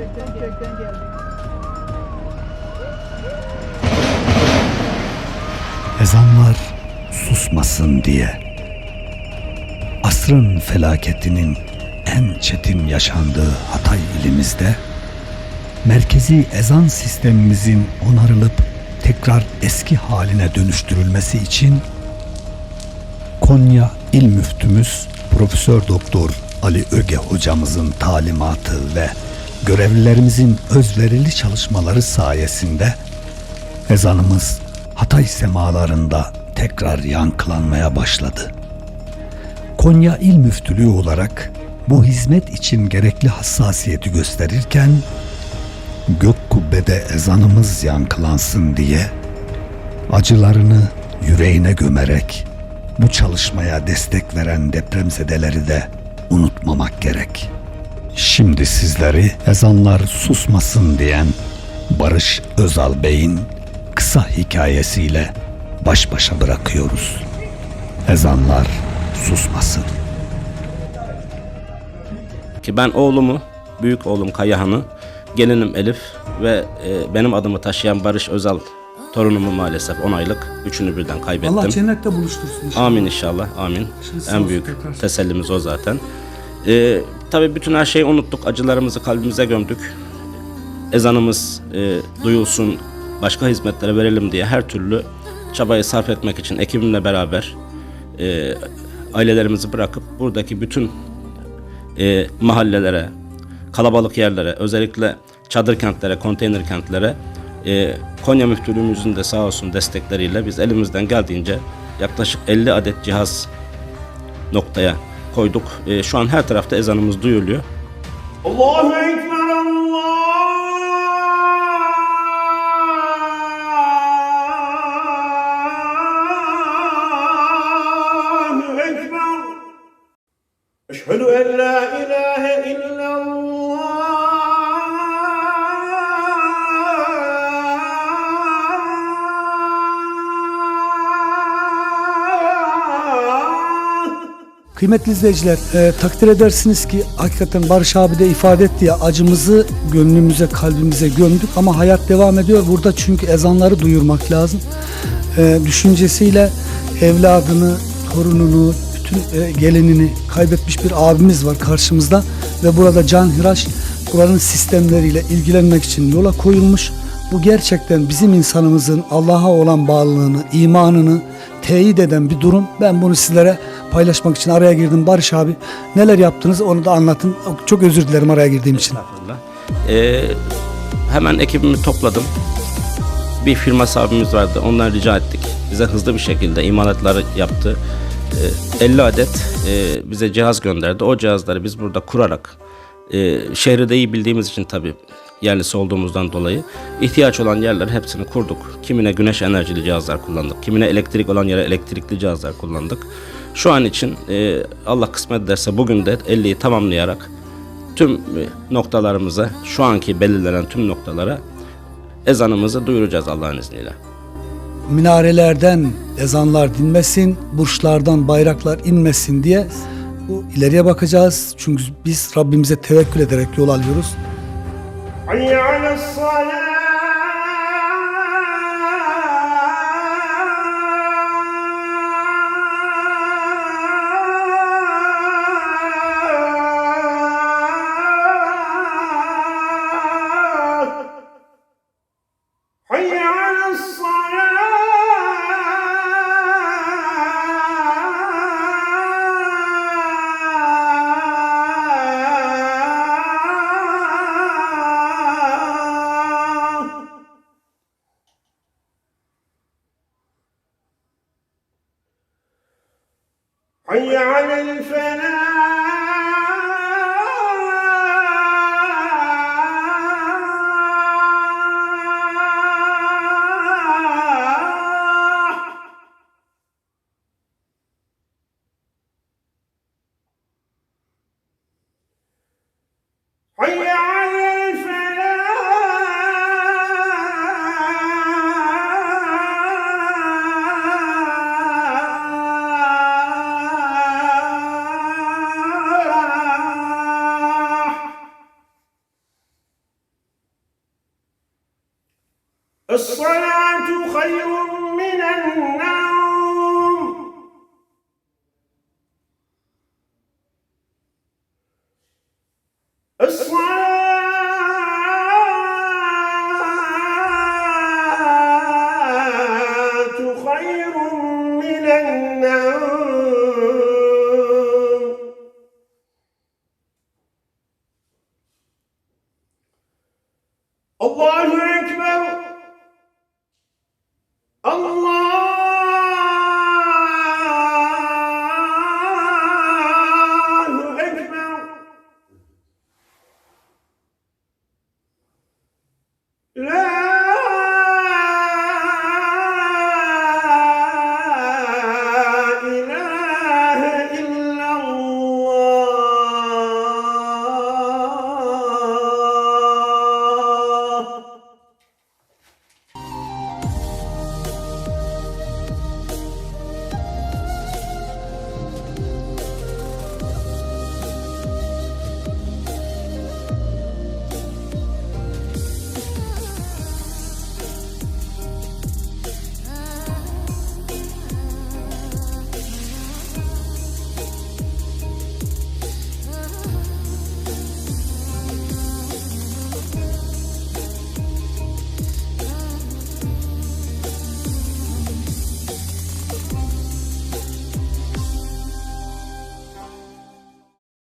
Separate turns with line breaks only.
Gerçekten kökten geldik. Ezanlar susmasın diye. Asrın felaketinin en çetin yaşandığı Hatay ilimizde merkezi ezan sistemimizin onarılıp tekrar eski haline dönüştürülmesi için Konya İl Müftümüz Profesör Doktor Ali Öge hocamızın talimatı ve görevlilerimizin özverili çalışmaları sayesinde ezanımız Hatay semalarında tekrar yankılanmaya başladı. Konya İl Müftülüğü olarak bu hizmet için gerekli hassasiyeti gösterirken gök kubbede ezanımız yankılansın diye acılarını yüreğine gömerek bu çalışmaya destek veren depremzedeleri de unutmamak gerek. Şimdi sizleri ezanlar susmasın diyen Barış Özal Bey'in kısa hikayesiyle baş başa bırakıyoruz. Ezanlar susmasın.
Ki ben oğlumu, büyük oğlum Kayahan'ı, gelinim Elif ve e, benim adımı taşıyan Barış Özal torunumu maalesef 10 aylık. Üçünü birden kaybettim.
Allah cennette buluştursun inşallah.
Amin inşallah, amin. En büyük
tekrar.
tesellimiz o zaten. Ee, tabii bütün her şeyi unuttuk, acılarımızı kalbimize gömdük. Ezanımız e, duyulsun, başka hizmetlere verelim diye her türlü çabayı sarf etmek için ekibimle beraber e, ailelerimizi bırakıp buradaki bütün e, mahallelere, kalabalık yerlere, özellikle çadır kentlere, konteyner kentlere e, Konya Müftülüğümüzün de sağ olsun destekleriyle biz elimizden geldiğince yaklaşık 50 adet cihaz noktaya koyduk. E, şu an her tarafta ezanımız duyuluyor.
Allahu Ekber Allahu Ekber Eşhedü en la ilahe illallah
Kıymetli izleyiciler, e, takdir edersiniz ki hakikaten Barış abi de ifade etti ya acımızı gönlümüze, kalbimize gömdük ama hayat devam ediyor. Burada çünkü ezanları duyurmak lazım. E, düşüncesiyle evladını, torununu, bütün e, gelinini kaybetmiş bir abimiz var karşımızda ve burada Can Hiraş buranın sistemleriyle ilgilenmek için yola koyulmuş. Bu gerçekten bizim insanımızın Allah'a olan bağlılığını, imanını teyit eden bir durum. Ben bunu sizlere paylaşmak için araya girdim. Barış abi neler yaptınız onu da anlatın. Çok özür dilerim araya girdiğim için.
Estağfurullah. E, hemen ekibimi topladım. Bir firma sahibimiz vardı. Ondan rica ettik. Bize hızlı bir şekilde imalatları yaptı. E, 50 adet e, bize cihaz gönderdi. O cihazları biz burada kurarak e, şehri de iyi bildiğimiz için tabii yerlisi olduğumuzdan dolayı ihtiyaç olan yerler hepsini kurduk. Kimine güneş enerjili cihazlar kullandık. Kimine elektrik olan yere elektrikli cihazlar kullandık. Şu an için e, Allah kısmet ederse bugün de 50'yi tamamlayarak tüm e, noktalarımıza, şu anki belirlenen tüm noktalara ezanımızı duyuracağız Allah'ın izniyle.
Minarelerden ezanlar dinmesin, burçlardan bayraklar inmesin diye bu ileriye bakacağız. Çünkü biz Rabbimize tevekkül ederek yol alıyoruz.
حي على الصلاة حي على الفلاح. الصلاة خير من النوم.